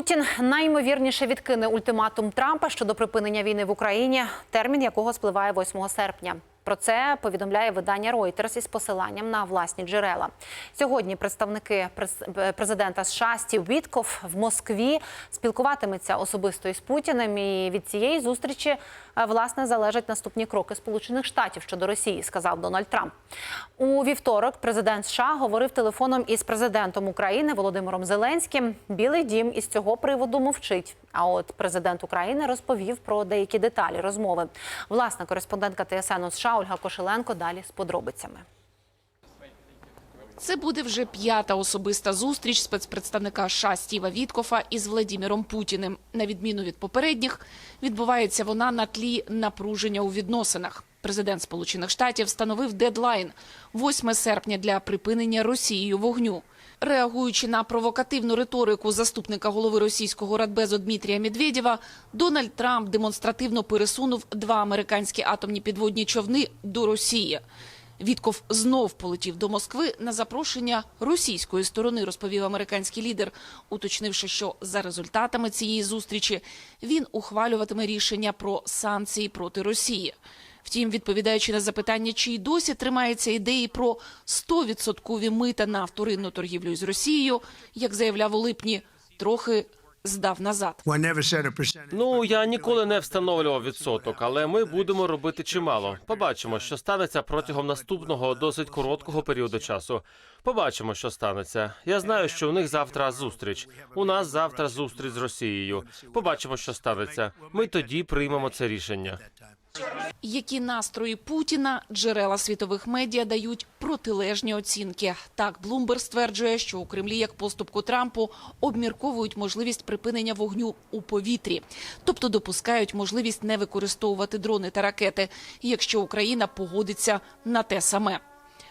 Путін найімовірніше відкине ультиматум Трампа щодо припинення війни в Україні, термін якого спливає 8 серпня. Про це повідомляє видання Reuters із посиланням на власні джерела. Сьогодні представники през- президента США Стів Вітков в Москві спілкуватиметься особисто із Путіним. І від цієї зустрічі е, власне залежать наступні кроки Сполучених Штатів щодо Росії, сказав Дональд Трамп. У вівторок президент США говорив телефоном із президентом України Володимиром Зеленським. Білий дім із цього приводу мовчить. А от президент України розповів про деякі деталі розмови. Власна кореспондентка ТСН США Ольга Кошеленко далі з подробицями. Це буде вже п'ята особиста зустріч спецпредставника США Стіва Віткофа із Владіміром Путіним. На відміну від попередніх, відбувається вона на тлі напруження у відносинах. Президент Сполучених Штатів встановив дедлайн – 8 серпня для припинення Росією вогню. Реагуючи на провокативну риторику заступника голови російського радбезу Дмитрія Медведєва, Дональд Трамп демонстративно пересунув два американські атомні підводні човни до Росії. Вітков знов полетів до Москви на запрошення російської сторони, розповів американський лідер, уточнивши, що за результатами цієї зустрічі він ухвалюватиме рішення про санкції проти Росії. Втім, відповідаючи на запитання, чи й досі тримається ідеї про 100% мита на вторинну торгівлю з Росією, як заявляв у липні, трохи здав назад. Ну я ніколи не встановлював відсоток, але ми будемо робити чимало. Побачимо, що станеться протягом наступного досить короткого періоду часу. Побачимо, що станеться. Я знаю, що у них завтра зустріч. У нас завтра зустріч з Росією. Побачимо, що станеться. Ми тоді приймемо це рішення. Які настрої Путіна джерела світових медіа дають протилежні оцінки. Так, Блумберг стверджує, що у Кремлі, як поступку Трампу, обмірковують можливість припинення вогню у повітрі, тобто допускають можливість не використовувати дрони та ракети, якщо Україна погодиться на те саме.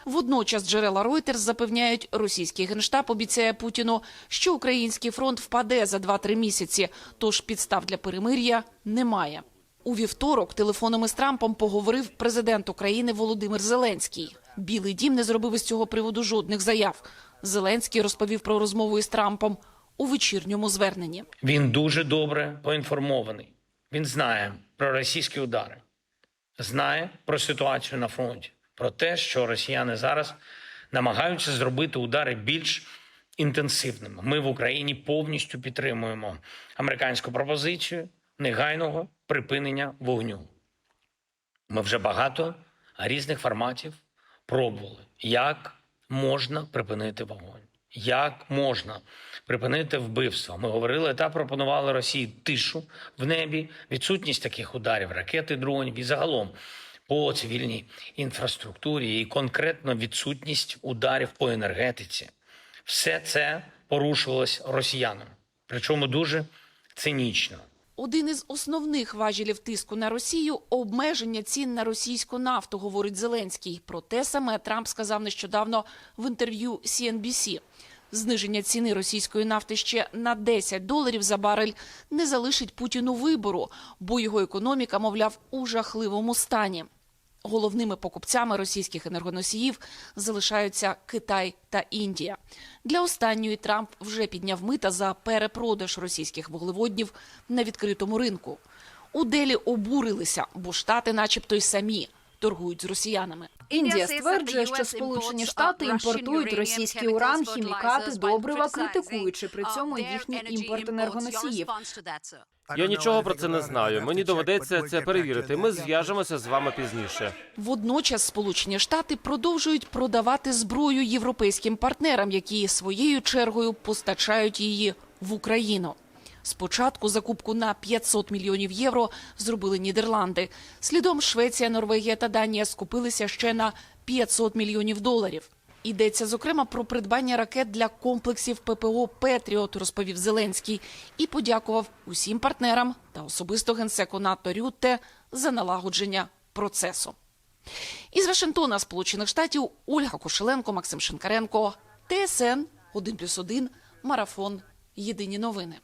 Водночас джерела Reuters запевняють, російський генштаб обіцяє Путіну, що український фронт впаде за 2-3 місяці, тож підстав для перемир'я немає. У вівторок телефоном із Трампом поговорив президент України Володимир Зеленський. Білий дім не зробив із цього приводу жодних заяв. Зеленський розповів про розмову із Трампом у вечірньому зверненні. Він дуже добре поінформований. Він знає про російські удари, знає про ситуацію на фронті, про те, що росіяни зараз намагаються зробити удари більш інтенсивними. Ми в Україні повністю підтримуємо американську пропозицію негайного припинення вогню. Ми вже багато різних форматів пробували, як можна припинити вогонь, як можна припинити вбивство. Ми говорили та пропонували Росії тишу в небі, відсутність таких ударів, ракети, дронів і загалом по цивільній інфраструктурі і конкретно відсутність ударів по енергетиці. Все це порушувалось росіянами, причому дуже цинічно. Один із основних важелів тиску на Росію обмеження цін на російську нафту, говорить Зеленський. Про те саме Трамп сказав нещодавно в інтерв'ю CNBC. Зниження ціни російської нафти ще на 10 доларів за барель не залишить Путіну вибору, бо його економіка, мовляв, у жахливому стані. Головними покупцями російських енергоносіїв залишаються Китай та Індія. Для останньої Трамп вже підняв мита за перепродаж російських вуглеводнів на відкритому ринку. У Делі обурилися, бо штати, начебто, й самі торгують з росіянами. Індія стверджує, що Сполучені Штати імпортують російський уран, хімікати, добрива, критикуючи при цьому їхній імпорт енергоносіїв. Я нічого про це не знаю. Мені доведеться це перевірити. Ми зв'яжемося з вами пізніше. Водночас Сполучені Штати продовжують продавати зброю європейським партнерам, які своєю чергою постачають її в Україну. Спочатку закупку на 500 мільйонів євро зробили Нідерланди. Слідом Швеція, Норвегія та Данія скупилися ще на 500 мільйонів доларів. Йдеться зокрема про придбання ракет для комплексів ППО Петріот, розповів Зеленський, і подякував усім партнерам та особисто генсеку НАТО Рютте за налагодження процесу. Із Вашингтона, Сполучених Штатів, Ольга Кошеленко, Максим Шинкаренко, ТСН 1+,1, Марафон. Єдині новини.